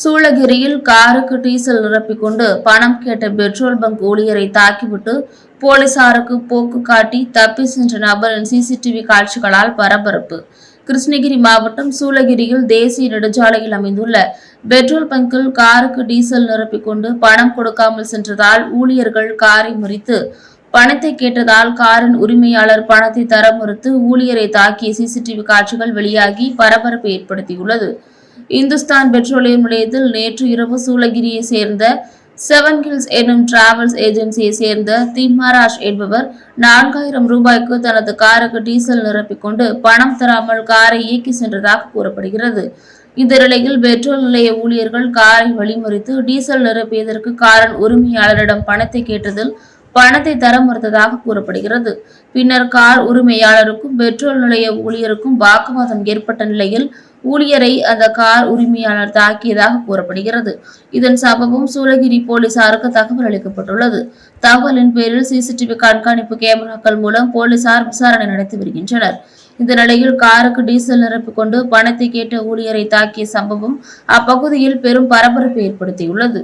சூளகிரியில் காருக்கு டீசல் நிரப்பிக்கொண்டு பணம் கேட்ட பெட்ரோல் பங்க் ஊழியரை தாக்கிவிட்டு போலீசாருக்கு போக்கு காட்டி தப்பி சென்ற நபரின் சிசிடிவி காட்சிகளால் பரபரப்பு. கிருஷ்ணகிரி மாவட்டம் சூளகிரியில் தேசிய நெடுஞ்சாலையில் அமைந்துள்ள பெட்ரோல் பங்கில் காருக்கு டீசல் நிரப்பிக் கொண்டு பணம் கொடுக்காமல் சென்றதால் ஊழியர்கள் காரை மறித்து பணத்தை கேட்டதால் காரின் உரிமையாளர் பணத்தை தர மறுத்து ஊழியரை தாக்கிய சிசிடிவி காட்சிகள் வெளியாகி பரபரப்பு ஏற்படுத்தியுள்ளது. இந்துஸ்தான் பெட்ரோலியம் நிலையத்தில் நேற்று இரவு சூளகிரியை சேர்ந்த செவன் ஹில்ஸ் எனும் டிராவல்ஸ் ஏஜென்சியை சேர்ந்த திம்மராஜ் என்பவர் நான்காயிரம் ரூபாய்க்கு தனது காருக்கு டீசல் நிரப்பிக்கொண்டு பணம் தராமல் காரை இயக்கி சென்றதாக கூறப்படுகிறது. இந்த நிலையில் பெட்ரோல் நிலைய ஊழியர்கள் காரை வழிமறித்து டீசல் நிரப்பியதற்கு காரின் உரிமையாளரிடம் பணத்தை கேட்டதில் பணத்தை தர மறுத்ததாக கூறப்படுகிறது. பின்னர் கார் உரிமையாளருக்கும் பெட்ரோல் நிலைய ஊழியருக்கும் வாக்குவாதம் ஏற்பட்ட நிலையில் ஊழியரை அந்த கார் உரிமையாளர் தாக்கியதாக கூறப்படுகிறது. இதன் சம்பவம் சூளகிரி போலீசாருக்கு தகவல் அளிக்கப்பட்டுள்ளது. தகவலின் பேரில் சிசிடிவி கண்காணிப்பு கேமராக்கள் மூலம் போலீசார் விசாரணை நடத்தி வருகின்றனர். இந்த நிலையில் காருக்கு டீசல் நிரப்பிக் கொண்டு பணத்தை கேட்ட ஊழியரை தாக்கிய சம்பவம் அப்பகுதியில் பெரும் பரபரப்பை ஏற்படுத்தியுள்ளது.